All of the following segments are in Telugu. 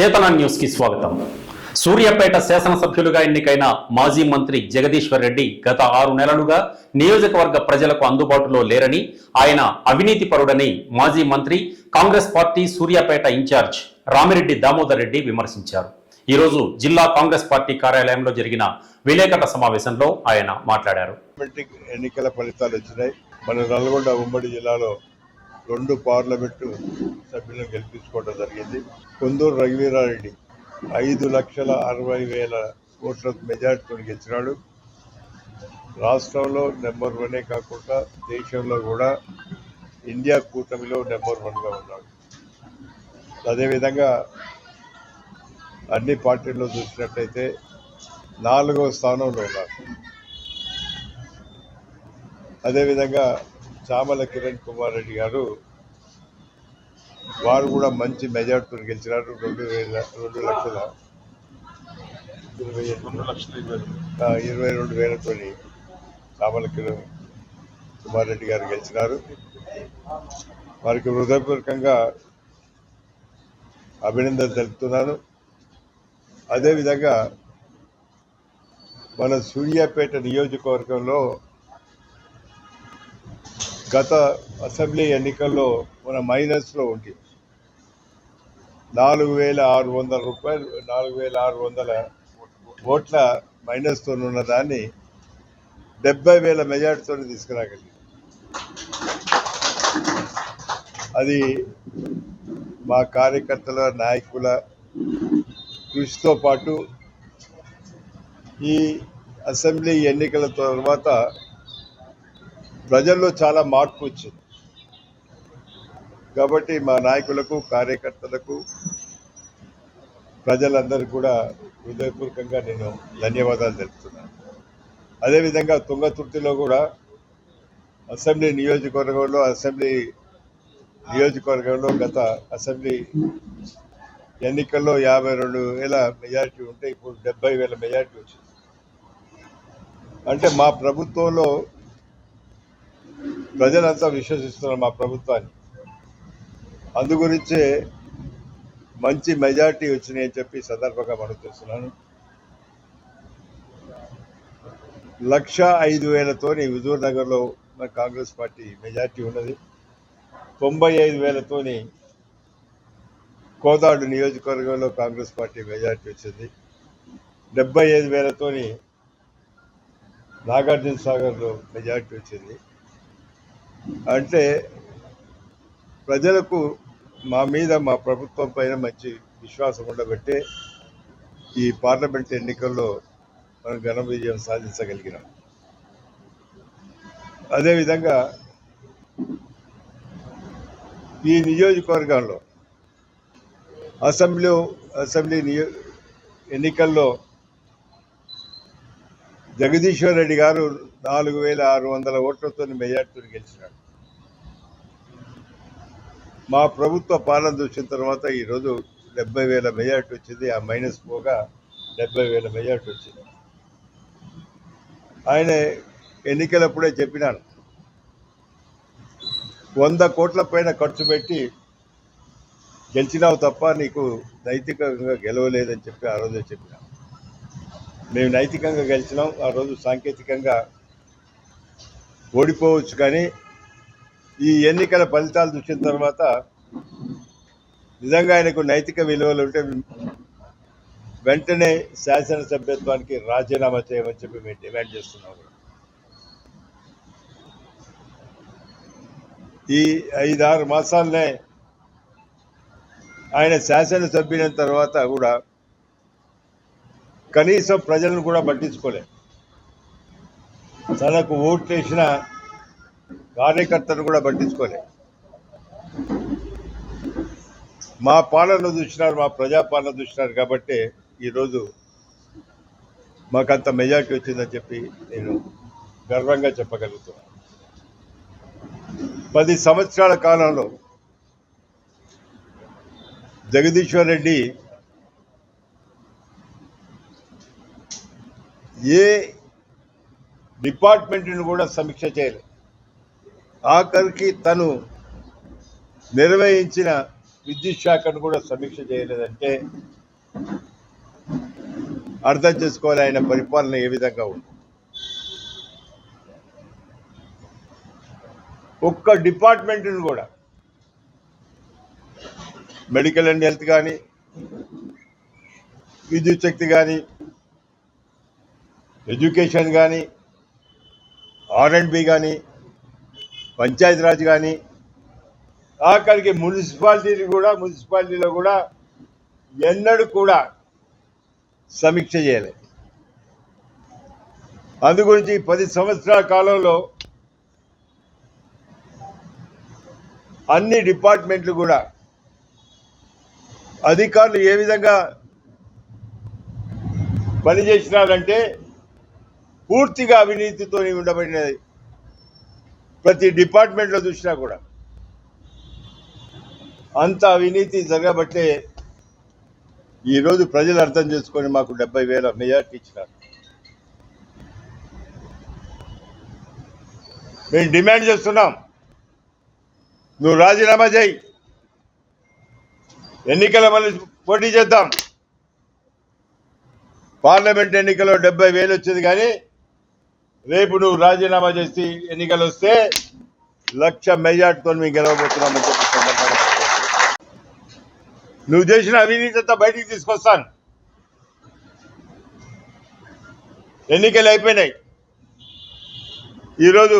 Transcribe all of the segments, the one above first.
చేతన న్యూస్కి స్వాగతం. సూర్యాపేట శాసనసభ్యులుగా ఎన్నికైన మాజీ మంత్రి జగదీశ్వర్ రెడ్డి గత ఆరు నెలలుగా నియోజకవర్గ ప్రజలకు అందుబాటులో లేరని ఆయన అవినీతి పరుడని మాజీ మంత్రి Congress party Suryapet in charge Ramireddy Damodar Reddy విమర్శించారు. ఈ రోజు జిల్లా కాంగ్రెస్ పార్టీ కార్యాలయంలో జరిగిన విలేకరుల సమావేశంలో ఆయన మాట్లాడారు. ఎన్నికల ఫలితాలు వచ్చినాయి. మన నల్గొండ ఉమ్మడి జిల్లాలో రెండు పార్లమెంటు సభ్యులను గెలిపించుకోవడం జరిగింది. కొందూరు రఘువీరారెడ్డి ఐదు లక్షల అరవై వేల ఓట్ల మెజార్టీతో గెలిచినాడు. రాష్ట్రంలో నెంబర్ వనే కాకుండా దేశంలో కూడా ఇండియా కూటమిలో నెంబర్ వన్గా ఉన్నాడు. అదేవిధంగా అన్ని పార్టీల్లో చూసినట్లయితే నాలుగవ స్థానంలో ఉన్నారు. అదేవిధంగా చామల కిరణ్ కుమార్ రెడ్డి గారు వారు కూడా మంచి మెజార్టీతో గెలిచినారు. రెండు వేల రెండు లక్షల ఇరవై ఆ, ఇరవై రెండు వేలతో చామల కిరణ్ కుమార్ రెడ్డి గారు గెలిచినారు. వారికి హృదయపూర్వకంగా అభినందన తెలుపుతున్నాను. అదేవిధంగా మన సూర్యాపేట నియోజకవర్గంలో గత అసెంబ్లీ ఎన్నికల్లో మన మైనస్లో ఉంది నాలుగు వేల ఆరు వందల రూపాయలు నాలుగు వేల ఆరు వందల ఓట్ల మైనస్తో ఉన్న దాన్ని డెబ్బై వేల మెజార్టీతో తీసుకురాగలిగింది అది మా కార్యకర్తల నాయకుల కృషితో పాటు ఈ అసెంబ్లీ ఎన్నికల తర్వాత ప్రజల్లో చాలా మార్పు వచ్చింది. కాబట్టి మా నాయకులకు కార్యకర్తలకు ప్రజలందరూ కూడా హృదయపూర్వకంగా నేను ధన్యవాదాలు తెలుపుతున్నాను. అదేవిధంగా తుంగతుర్తిలో కూడా అసెంబ్లీ నియోజకవర్గంలో అసెంబ్లీ నియోజకవర్గంలో గత అసెంబ్లీ ఎన్నికల్లో యాభై రెండు వేల మెజారిటీ ఉంటే ఇప్పుడు డెబ్బై వేల మెజారిటీ వచ్చింది. అంటే మా ప్రభుత్వంలో ప్రజలంతా విశ్వసిస్తున్నారు మా ప్రభుత్వాన్ని. అందు గురించే మంచి మెజార్టీ వచ్చినాయి అని చెప్పి సందర్భంగా మనం చేస్తున్నాను లక్ష ఐదు వేలతోని హుజూర్ నగర్లో మన కాంగ్రెస్ పార్టీ మెజార్టీ ఉన్నది. తొంభై ఐదు వేలతోని కోదాడు నియోజకవర్గంలో కాంగ్రెస్ పార్టీ మెజార్టీ వచ్చింది. డెబ్బై ఐదు వేలతోని నాగార్జున సాగర్లో మెజార్టీ వచ్చింది. అంటే ప్రజలకు మా మీద మా ప్రభుత్వం పైన మంచి విశ్వాసం ఉండబట్టే ఈ పార్లమెంట్ ఎన్నికల్లో మనం ఘన విజయం సాధించగలిగినాం. అదేవిధంగా ఈ నియోజకవర్గంలో అసెంబ్లీ అసెంబ్లీ నియో ఎన్నికల్లో జగదీశ్వర్ రెడ్డి గారు నాలుగు వేల ఆరు వందల ఓట్లతో మెజార్టీతో గెలిచినాడు. మా ప్రభుత్వ పాలన చూసిన తర్వాత ఈరోజు డెబ్బై వేల మెజార్టీ వచ్చింది ఆ మైనస్ పోగా డెబ్బై వేల మెజార్టీ వచ్చింది. ఆయన ఎన్నికలప్పుడే చెప్పినాను వంద కోట్ల పైన ఖర్చు పెట్టి గెలిచినావు తప్ప నీకు నైతికంగా గెలవలేదని చెప్పి ఆ రోజే చెప్పినాను మేము నైతికంగా గెలిచినాం ఆ రోజు సాంకేతికంగా ఓడిపోవచ్చు కానీ ఈ ఎన్నికల ఫలితాలు చూసిన తర్వాత నిజంగా ఆయనకు నైతిక విలువలు ఉంటే వెంటనే శాసనసభ్యత్వానికి రాజీనామా చేయమని చెప్పి మేము డిమాండ్ చేస్తున్నాం. ఈ ఐదారు మాసాలనే ఆయన శాసనసభ్యులైన తర్వాత కూడా కనీసం ప్రజలను కూడా పట్టించుకోలేదు. తనకు ఓట్లు చేసిన కార్యకర్తను కూడా పట్టించుకోలే. మా పాలన చూసినారు మా ప్రజాపాలన చూసినారు కాబట్టి ఈరోజు మాకంత మెజార్టీ వచ్చిందని చెప్పి నేను గర్వంగా చెప్పగలుగుతున్నాను పది సంవత్సరాల కాలంలో జగదీశ్వర్ రెడ్డి ఏ డిపార్ట్మెంట్ని కూడా సమీక్ష చేయలేదు. ఆఖరికి తను నిర్వహించిన విద్యుత్ శాఖను కూడా సమీక్ష చేయలేదంటే అర్థం చేసుకోవాలి ఆయన పరిపాలన ఏ విధంగా ఉంది. ఒక్క డిపార్ట్మెంట్ని కూడా మెడికల్ అండ్ హెల్త్ కానీ విద్యుత్ శక్తి కానీ ఎడ్యుకేషన్ కానీ ఆర్ అండ్ బి కానీ పంచాయతీరాజ్ కానీ ఆఖరికి మున్సిపాలిటీలు కూడా మున్సిపాలిటీలో కూడా ఎన్నడూ కూడా సమీక్ష చేయలేదు అందు గురించి పది సంవత్సరాల కాలంలో అన్ని డిపార్ట్మెంట్లు కూడా అధికారులు ఏ విధంగా పనిచేసినారంటే పూర్తిగా అవినీతితో ఉండబడినది. ప్రతి డిపార్ట్మెంట్లో చూసినా కూడా. అంత అవినీతి జరగబట్టే ఈరోజు ప్రజలు అర్థం చేసుకొని మాకు డెబ్బై వేల మెజార్టీ ఇచ్చినారు. మేము డిమాండ్ చేస్తున్నాం. నువ్వు రాజీనామా చేయి. ఎన్నికల మళ్ళీ పోటీ చేద్దాం. పార్లమెంట్ ఎన్నికలో డెబ్బై వేలు వచ్చింది కానీ రేపు నువ్వు రాజీనామా చేసి ఎన్నికలు వస్తే లక్ష మెజార్టీతో మేము గెలవబోతున్నామని చెప్పి నువ్వు చేసిన అవినీతి అంతా బయటికి తీసుకొస్తాను. ఎన్నికలు అయిపోయినాయి. ఈరోజు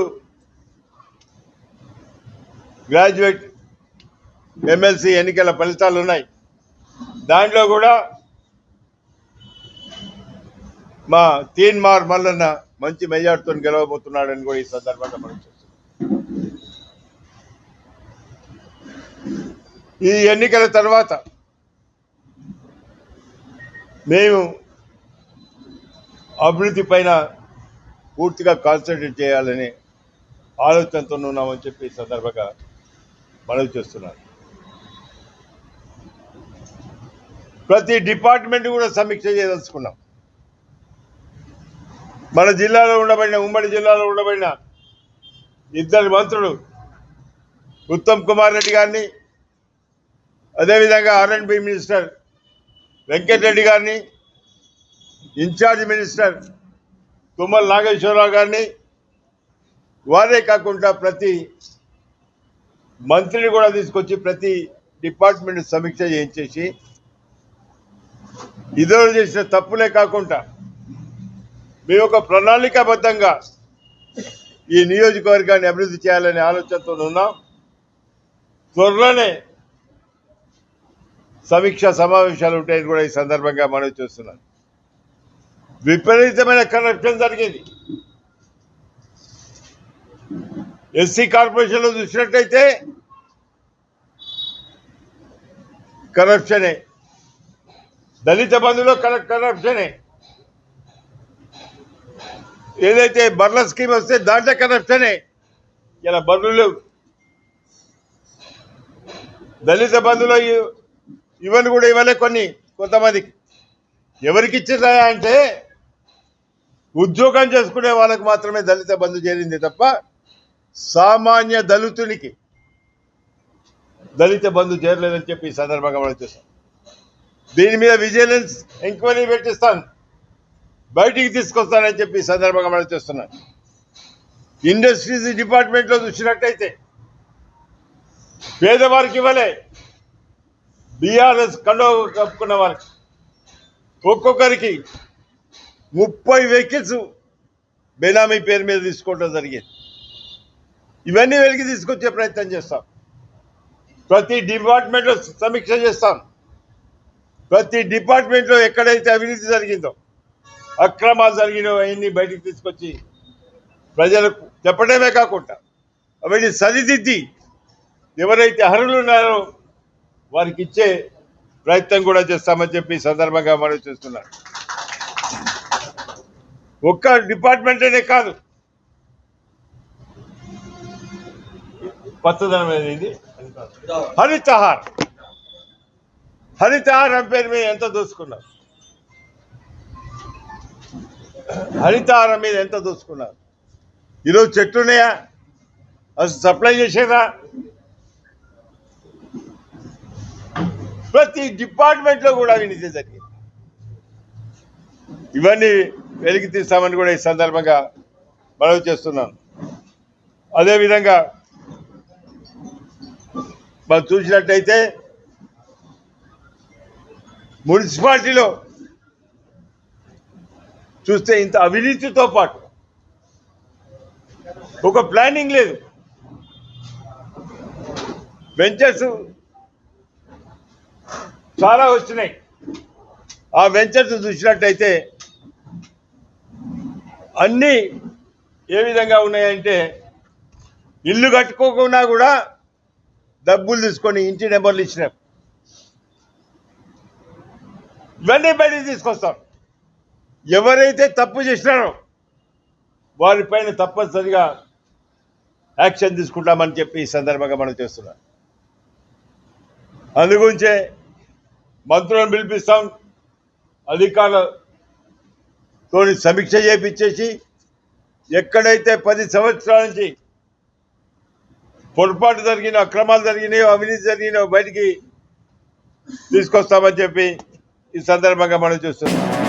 గ్రాడ్యుయేట్ ఎమ్మెల్సీ ఎన్నికల ఫలితాలు ఉన్నాయి. దాంట్లో కూడా మా తీన్ మార్ మల్లన్న మంచి మెజార్టీతో గెలవబోతున్నాడని కూడా ఈ సందర్భంగా మనం చూస్తున్నాం ఈ ఎన్నికల తర్వాత మేము అభివృద్ధి పైన పూర్తిగా కాన్సన్ట్రేట్ చేయాలని ఆలోచనతో ఉన్నామని చెప్పి ఈ సందర్భంగా మనవి చేస్తున్నాను ప్రతి డిపార్ట్మెంట్ కూడా సమీక్ష చేయదలుచుకున్నాం. మన జిల్లాలో ఉండబడిన ఉమ్మడి జిల్లాలో ఉండబడిన ఇద్దరు మంత్రులు ఉత్తమ్ కుమార్ రెడ్డి గారిని అదేవిధంగా R and B minister Venkatareddy గారిని ఇన్ఛార్జ్ మినిస్టర్ తుమ్మల నాగేశ్వరరావు గారిని వారే కాకుండా ప్రతి మంత్రిని కూడా తీసుకొచ్చి ప్రతి డిపార్ట్మెంట్ సమీక్ష చేయించేసి ఇద్దరు చేసిన తప్పులే కాకుండా మేము ఒక ప్రణాళికాబద్ధంగా ఈ నియోజకవర్గాన్ని అభివృద్ధి చేయాలనే ఆలోచనతో ఉన్నాం. త్వరలోనే సమీక్ష సమావేశాలు ఉంటాయని కూడా ఈ సందర్భంగా మనం చూస్తున్నాను. విపరీతమైన కరప్షన్ జరిగింది. ఎస్సీ కార్పొరేషన్లో చూసినట్టయితే కరప్షనే. దళిత బంధులో కర- కరప్షనే. ఏదైతే బర్ల స్కీమ్ వస్తే దాంట్లో కరప్షనే ఇలా బర్రెలు లేవు. దళిత బంధువులు ఇవన్నీ కూడా ఇవ్వలే కొన్ని కొంతమందికి. ఎవరికి ఇచ్చిరా అంటే ఉద్యోగం చేసుకునే వాళ్ళకి మాత్రమే దళిత బంధు చేరింది తప్ప సామాన్య దళితునికి దళిత బంధు చేరలేదని చెప్పి ఈ సందర్భంగా మనం చూస్తాం. దీని మీద విజిలెన్స్ ఎంక్వైరీ పెట్టిస్తాను. బయటికి తీసుకొస్తానని చెప్పి సందర్భంగా మనం చేస్తున్నాను ఇండస్ట్రీస్ డిపార్ట్మెంట్లో చూసినట్టయితే పేదవారికి ఇవ్వలే. బీఆర్ఎస్ కండో కప్పుకున్న వారికి ఒక్కొక్కరికి ముప్పై వెహికల్స్ బెనామీ పేరు మీద తీసుకోవడం జరిగింది. ఇవన్నీ వెలికి తీసుకొచ్చే ప్రయత్నం చేస్తాం. ప్రతి డిపార్ట్మెంట్లో సమీక్ష చేస్తాం. ప్రతి డిపార్ట్మెంట్లో ఎక్కడైతే అవినీతి జరిగిందో అక్రమాలు జరిగినవి అవన్నీ బయటికి తీసుకొచ్చి ప్రజలకు చెప్పడమే కాకుండా అవన్నీ సరిదిద్ది ఎవరైతే అర్హులు ఉన్నారో వారికి ఇచ్చే ప్రయత్నం కూడా చేస్తామని చెప్పి సందర్భంగా మనం చూస్తున్నారు ఒక్క డిపార్ట్మెంట్ అనే కాదు. కొత్తదనం అనేది హరితహార్. హరితహార్ అని పేరు మీద ఎంత దోసుకున్నారు? హరితహారం మీద ఎంత దోసుకున్నారు? ఈరోజు చెట్లు ఉన్నాయా అసలు సప్లై చేసేదా? ప్రతి డిపార్ట్మెంట్లో కూడా అవినీతి జరిగింది. ఇవన్నీ వెలికి తీస్తామని కూడా ఈ సందర్భంగా మనవి చేస్తున్నాను. అదేవిధంగా మనం చూసినట్టయితే మున్సిపాలిటీలో చూస్తే ఇంత అవినీతితో పాటు. ఒక ప్లానింగ్ లేదు. వెంచర్స్ చాలా వచ్చినాయి ఆ వెంచర్స్ చూసినట్టయితే అన్నీ ఏ విధంగా ఉన్నాయంటే ఇల్లు కట్టుకోకుండా కూడా డబ్బులు తీసుకొని ఇంటి నెంబర్లు ఇచ్చినాం. ఇవన్నీ బయటికి తీసుకొస్తాం. ఎవరైతే తప్పు చేసినారో వారిపైన తప్పనిసరిగా యాక్షన్ తీసుకుంటామని చెప్పి ఈ సందర్భంగా మనం చేస్తున్నాం. అందుగురించే మంత్రులను పిలిపిస్తాం అధికారులతో సమీక్ష చేపించేసి ఎక్కడైతే పది సంవత్సరాల నుంచి పొరపాటు జరిగిన అక్రమాలు జరిగినాయో అవినీతి జరిగినాయో బయటికి తీసుకొస్తామని చెప్పి ఈ సందర్భంగా మనం చూస్తున్నాం.